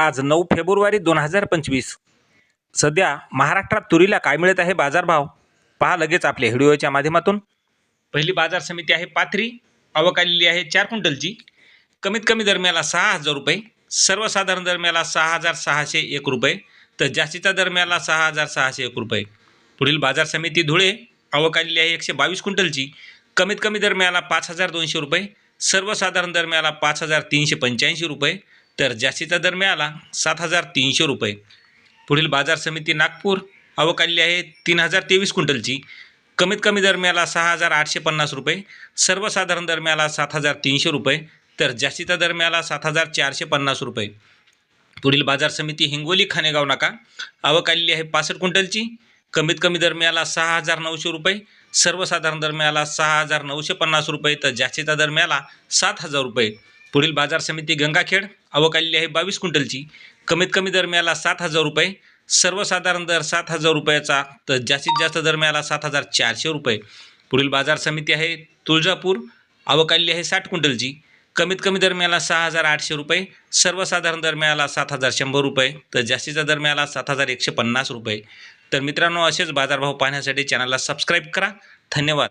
आज नऊ फेब्रुवारी दोन हजार पंचवीस. सध्या महाराष्ट्रात तुरीला काय मिळत आहे बाजारभाव? पहा लगेच आपल्या व्हिडिओच्या माध्यमातून. पहिली बाजार समिती आहे पाथरी. आवक आलेली आहे चार क्विंटलची. कमीत कमी दरम्याला सहा हजार रुपये. सर्वसाधारण दरम्याला सहा हजार सहाशे एक रुपये. तर जास्तीच्या दरम्याला सहा हजार सहाशे एक रुपये. पुढील बाजार समिती धुळे. आवक आलेली आहे एकशे बावीस क्विंटलची. कमीत कमी दरम्याला पाच हजार दोनशे रुपये. सर्वसाधारण दरम्याला पाच हजार तीनशे पंच्याऐंशी रुपये. तर जास्तीचा दर मिळाला सात हजार तीनशे रुपये. पुढील बाजार समिती नागपूर आवक आलेली आहे तीन हजार तेवीस क्विंटलची. कमीत कमी दर मिळाला सहा हजार आठशे पन्नास रुपये. सर्वसाधारण दर मिळाला सात हजार तीनशे रुपये. तर जास्तीचा दर मिळाला सात हजार चारशे पन्नास रुपये. पुढील बाजार समिती हिंगोली खानेगाव नाका आवक आलेली आहे पासष्ट क्विंटलची. कमीत कमी दर मिळाला सहा हजार नऊशे रुपये. सर्वसाधारण दर मिळाला सहा हजार नऊशे पन्नास रुपये. तर जास्तीचा दर मिळाला सात हजार रुपये. पुढील बाजार समिती गंगाखेड आवक आहे बावीस क्विंटलची. कमीत कमी दर मिळाला सात हजार रुपये. सर्वसाधारण दर सात हजार रुपयाचा तर जास्तीत जास्त दर मिळाला सात हजार चारशे रुपये. पुढील बाजार समिती आहे तुळजापूर आवक आहे साठ क्विंटलची. कमीत कमी दर मिळाला सहा हजार आठशे रुपये. सर्वसाधारण दर मिळाला सात हजार शंभर रुपये. तर जास्तीचा दर मिळाला सात हजार एकशे पन्नास रुपये. तर मित्रांनो असेच बाजारभाव पाहण्यासाठी चॅनलला सबस्क्राईब करा. धन्यवाद.